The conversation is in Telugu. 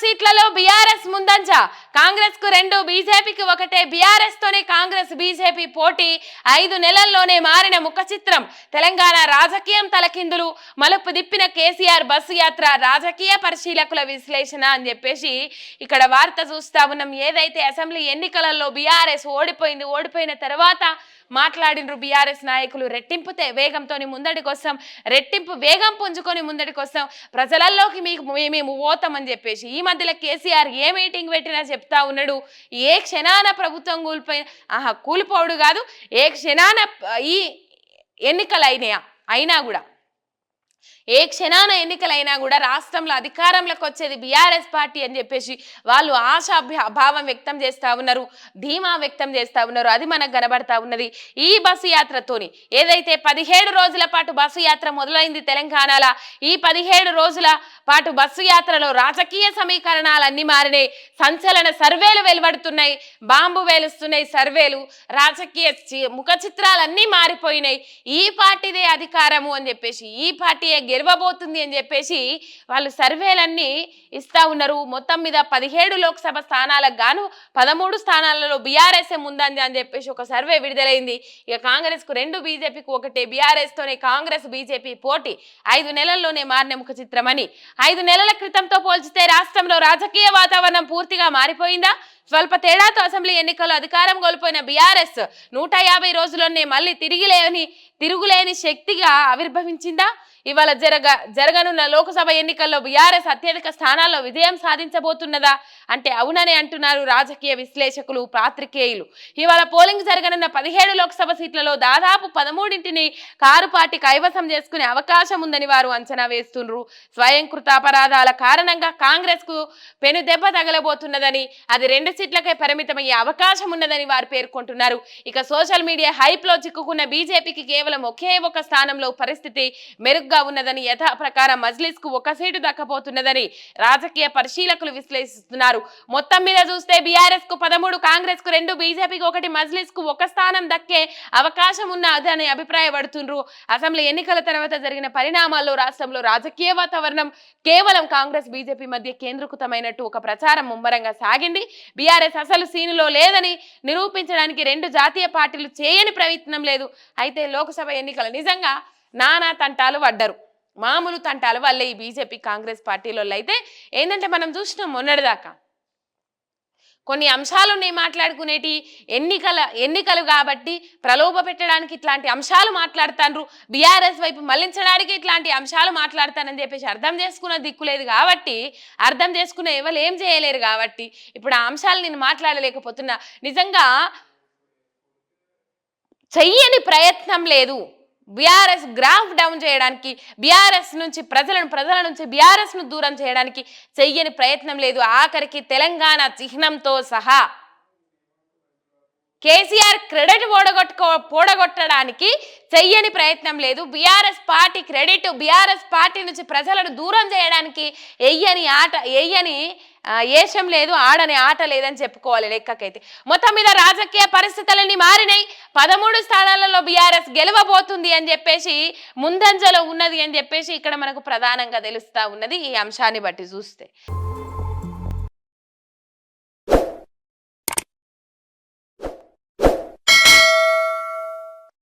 సీట్లలో బీఆర్ఎస్ ముందంజ. కాంగ్రెస్కు రెండు బీజేపీకి ఒకటే. బీఆర్ఎస్ తోనే కాంగ్రెస్ బీజేపీ పోటీ ఐదు నెలల్లోనే మారిన ముఖ చిత్రం. తెలంగాణ రాజకీయం తలకిందులు. మలుపు దిప్పిన కేసీఆర్ బస్సు యాత్ర రాజకీయ పరిశీలకుల విశ్లేషణ అని చెప్పేసి ఇక్కడ వార్త చూస్తా ఉన్నాం. ఏదైతే అసెంబ్లీ ఎన్నికలలో బీఆర్ఎస్ ఓడిపోయింది ఓడిపోయిన తర్వాత మాట్లాడినరు బీఆర్ఎస్ నాయకులు. రెట్టింపు వేగంతో వేగంతో కోసం రెట్టింపు వేగం పుంజుకొని కోసం ప్రజలల్లోకి మీకు మేము పోతామని చెప్పేసి ఈ మధ్యలో కేసీఆర్ ఏ మీటింగ్ పెట్టినా చెప్తా ఉన్నాడు. ఏ క్షణాన ప్రభుత్వం కూలిపోయిన ఆహా కూలిపోవడు కాదు. ఏ క్షణాన ఈ ఎన్నికలు అయినాయా? అయినా కూడా. ఏ క్షణాన ఎన్నికలైనా కూడా రాష్ట్రంలో అధికారంలోకి వచ్చేది బీఆర్ఎస్ పార్టీ అని చెప్పేసి వాళ్ళు ఆశా భావం వ్యక్తం చేస్తూ ఉన్నారు ధీమా వ్యక్తం చేస్తా ఉన్నారు అది మనకు కనబడతా ఉన్నది. ఈ బస్సు యాత్రతోని ఏదైతే పదిహేడు రోజుల పాటు బస్సు యాత్ర మొదలైంది తెలంగాణల ఈ పదిహేడు రోజుల పాటు బస్సు యాత్రలో రాజకీయ సమీకరణాలన్నీ మారినాయి. సంచలన సర్వేలు వెలువడుతున్నాయి బాంబు వేలుస్తున్నాయి సర్వేలు రాజకీయ చి- ముఖ చిత్రాలన్నీ మారిపోయినాయి. ఈ పార్టీదే అధికారము అని చెప్పేసి ఈ పార్టీయే గెలవబోతుంది అని చెప్పేసి వాళ్ళు సర్వేలన్నీ ఇస్తా ఉన్నారు. మొత్తం మీద పదిహేడు లోక్సభ స్థానాలకు గాను పదమూడు స్థానాలలో బీఆర్ఎస్ఎం ముందంది అని చెప్పేసి ఒక సర్వే విడుదలైంది. ఇక కాంగ్రెస్కు రెండు బీజేపీకి ఒకటే బీఆర్ఎస్తోనే కాంగ్రెస్ బీజేపీ పోటీ ఐదు నెలల్లోనే మారిన ముఖ చిత్రమని. ఐదు నెలల క్రితంతో పోల్చితే రాష్ట్రంలో రాజకీయ వాతావరణం పూర్తిగా మారిపోయిందా? స్వల్ప తేడాతో అసెంబ్లీ ఎన్నికల్లో అధికారం కోల్పోయిన బీఆర్ఎస్ నూట యాభై రోజుల్లోనే మళ్ళీ తిరిగిలేని తిరుగులేని శక్తిగా ఆవిర్భవించిందా? ఇవాళ జరగ జరగనున్న లోక్సభ ఎన్నికల్లో బీఆర్ఎస్ అత్యధిక స్థానాల్లో విజయం సాధించబోతున్నదా అంటే అవునని అంటున్నారు రాజకీయ విశ్లేషకులు పాత్రికేయులు. ఇవాళ పోలింగ్ జరగనున్న పదిహేడు లోక్సభ సీట్లలో దాదాపు పదమూడింటిని కారు పార్టీ కైవసం చేసుకునే అవకాశం ఉందని వారు అంచనా వేస్తున్నారు స్వయంకృత అపరాధాల కారణంగా కాంగ్రెస్కు పెనుదెబ్బ తగలబోతున్నదని అది రెండు సీట్లకే పరిమితమయ్యే అవకాశం ఉన్నదని వారు పేర్కొంటున్నారు. ఇక సోషల్ మీడియా హైప్లో చిక్కుకున్న బీజేపీకి కేవలం ఒకే ఒక స్థానంలో పరిస్థితి మెరుగు మెరుగ్గా ఉన్నదని యథాప్రకారం మజ్లిస్కు ఒక సీటు దక్కబోతున్నదని రాజకీయ పరిశీలకులు విశ్లేషిస్తున్నారు. మొత్తం మీద చూస్తే బీఆర్ఎస్కు పదమూడు కాంగ్రెస్కు రెండు బీజేపీకి ఒకటి మజ్లిస్కు ఒక స్థానం దక్కే అవకాశం ఉన్నదని అభిప్రాయపడుతుండ్రు. అసెంబ్లీ ఎన్నికల తర్వాత జరిగిన పరిణామాల్లో రాష్ట్రంలో రాజకీయ వాతావరణం కేవలం కాంగ్రెస్ బీజేపీ మధ్య కేంద్రీకృతమైనట్టు ఒక ప్రచారం ముమ్మరంగా సాగింది. బీఆర్ఎస్ అసలు సీనులో లేదని నిరూపించడానికి రెండు జాతీయ పార్టీలు చేయని ప్రయత్నం లేదు. అయితే లోక్సభ ఎన్నికలు నిజంగా నానా తంటాలు పడ్డరు. మామూలు తంటాలు వల్లే ఈ బీజేపీ కాంగ్రెస్ పార్టీలో అయితే ఏంటంటే మనం చూసినాం మొన్నటిదాకా. కొన్ని అంశాలు ఉన్నాయి మాట్లాడుకునేటి ఎన్నికల ఎన్నికలు కాబట్టి ప్రలోభ పెట్టడానికి ఇట్లాంటి అంశాలు మాట్లాడతాను బీఆర్ఎస్ వైపు మళ్ళించడానికి ఇట్లాంటి అంశాలు మాట్లాడతానని చెప్పేసి అర్థం చేసుకున్న దిక్కులేదు కాబట్టి అర్థం చేసుకునే ఎవరు ఏం చేయలేరు కాబట్టి ఇప్పుడు ఆ అంశాలు నేను మాట్లాడలేకపోతున్నా. నిజంగా చెయ్యని ప్రయత్నం లేదు. బీఆర్ఎస్ గ్రాఫ్ డౌన్ చేయడానికి బీఆర్ఎస్ నుంచి ప్రజలను ప్రజల నుంచి బీఆర్ఎస్ను దూరం చేయడానికి చెయ్యని ప్రయత్నం లేదు. ఆఖరికి తెలంగాణ చిహ్నంతో సహా కేసీఆర్ క్రెడిట్ ఓడగొట్టుకో పోడగొట్టడానికి చెయ్యని ప్రయత్నం లేదు. BRS party credit BRS party నుంచి ప్రజలను దూరం చేయడానికి ఎయ్యని ఆట ఎయ్యని ఏషం లేదు ఆడని ఆట లేదని చెప్పుకోవాలి లెక్కకైతే. మొత్తం మీద రాజకీయ పరిస్థితులన్నీ మారినాయి. పదమూడు స్థానాలలో బీఆర్ఎస్ గెలవబోతుంది అని చెప్పేసి ముందంజలో ఉన్నది అని చెప్పేసి ఇక్కడ మనకు ప్రధానంగా తెలుస్తా ఉన్నది ఈ అంశాన్ని బట్టి చూస్తే.